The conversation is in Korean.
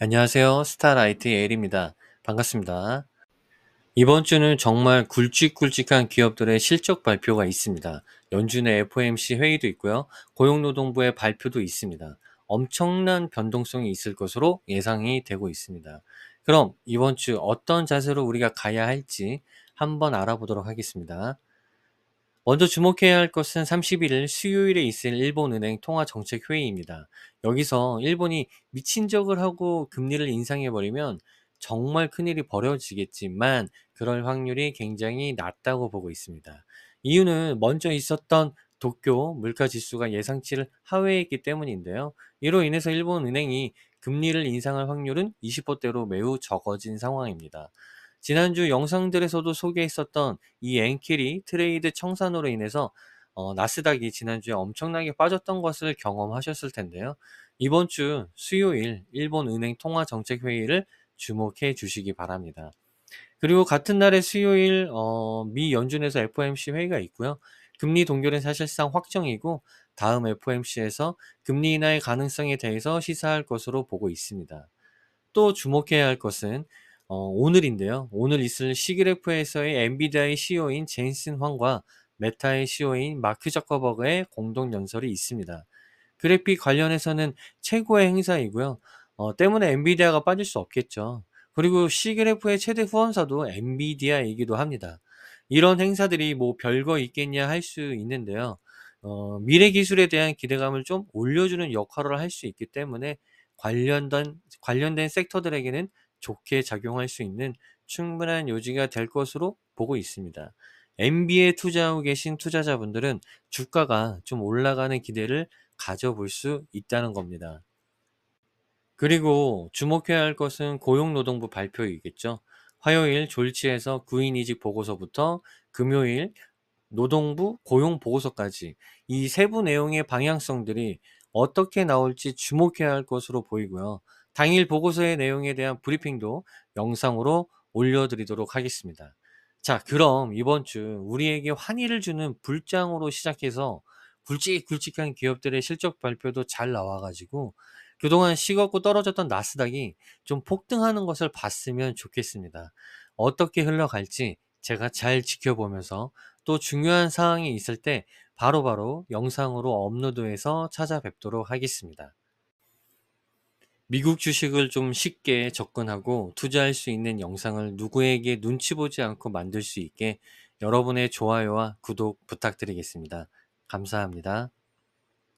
안녕하세요. 스타라이트 에일입니다. 반갑습니다. 이번 주는 정말 굵직굵직한 기업들의 실적 발표가 있습니다. 연준의 FOMC 회의도 있고요. 고용노동부의 발표도 있습니다. 엄청난 변동성이 있을 것으로 예상이 되고 있습니다. 그럼 이번 주 어떤 자세로 우리가 가야 할지 한번 알아보도록 하겠습니다. 먼저 주목해야 할 것은 31일 수요일에 있을 일본은행 통화정책회의입니다. 여기서 일본이 미친 척을 하고 금리를 인상해버리면 정말 큰일이 벌어지겠지만 그럴 확률이 굉장히 낮다고 보고 있습니다. 이유는 먼저 있었던 도쿄 물가지수가 예상치를 하회했기 때문인데요. 이로 인해서 일본은행이 금리를 인상할 확률은 20%대로 매우 적어진 상황입니다. 지난주 영상들에서도 소개했었던 이 엔킬이 트레이드 청산으로 인해서 어, 나스닥이 지난주에 엄청나게 빠졌던 것을 경험하셨을 텐데요. 이번 주 수요일 일본 은행 통화 정책 회의를 주목해 주시기 바랍니다. 그리고 같은 날에 수요일 어, 미 연준에서 FOMC 회의가 있고요. 금리 동결은 사실상 확정이고 다음 FOMC에서 금리 인하의 가능성에 대해서 시사할 것으로 보고 있습니다. 또 주목해야 할 것은 어, 오늘인데요. 오늘 있을 시그래프에서의 엔비디아의 CEO인 제인슨 황과 메타의 CEO인 마크 저커버그의 공동 연설이 있습니다. 그래픽 관련해서는 최고의 행사이고요. 어, 때문에 엔비디아가 빠질 수 없겠죠. 그리고 시그래프의 최대 후원사도 엔비디아이기도 합니다. 이런 행사들이 뭐 별거 있겠냐 할 수 있는데요. 어, 미래 기술에 대한 기대감을 좀 올려주는 역할을 할 수 있기 때문에 관련된, 관련된 섹터들에게는 좋게 작용할 수 있는 충분한 요지가 될 것으로 보고 있습니다. MB에 투자하고 계신 투자자분들은 주가가 좀 올라가는 기대를 가져볼 수 있다는 겁니다. 그리고 주목해야 할 것은 고용노동부 발표이겠죠. 화요일 졸지에서 구인 이직 보고서부터 금요일 노동부 고용 보고서까지 이 세부 내용의 방향성들이 어떻게 나올지 주목해야 할 것으로 보이고요. 당일 보고서의 내용에 대한 브리핑도 영상으로 올려드리도록 하겠습니다. 자, 그럼 이번 주 우리에게 환희를 주는 불장으로 시작해서 굵직굵직한 기업들의 실적 발표도 잘 나와가지고 그동안 식었고 떨어졌던 나스닥이 좀 폭등하는 것을 봤으면 좋겠습니다. 어떻게 흘러갈지 제가 잘 지켜보면서 또 중요한 사항이 있을 때 바로바로 영상으로 업로드해서 찾아뵙도록 하겠습니다. 미국 주식을 좀 쉽게 접근하고 투자할 수 있는 영상을 누구에게 눈치 보지 않고 만들 수 있게 여러분의 좋아요와 구독 부탁드리겠습니다. 감사합니다.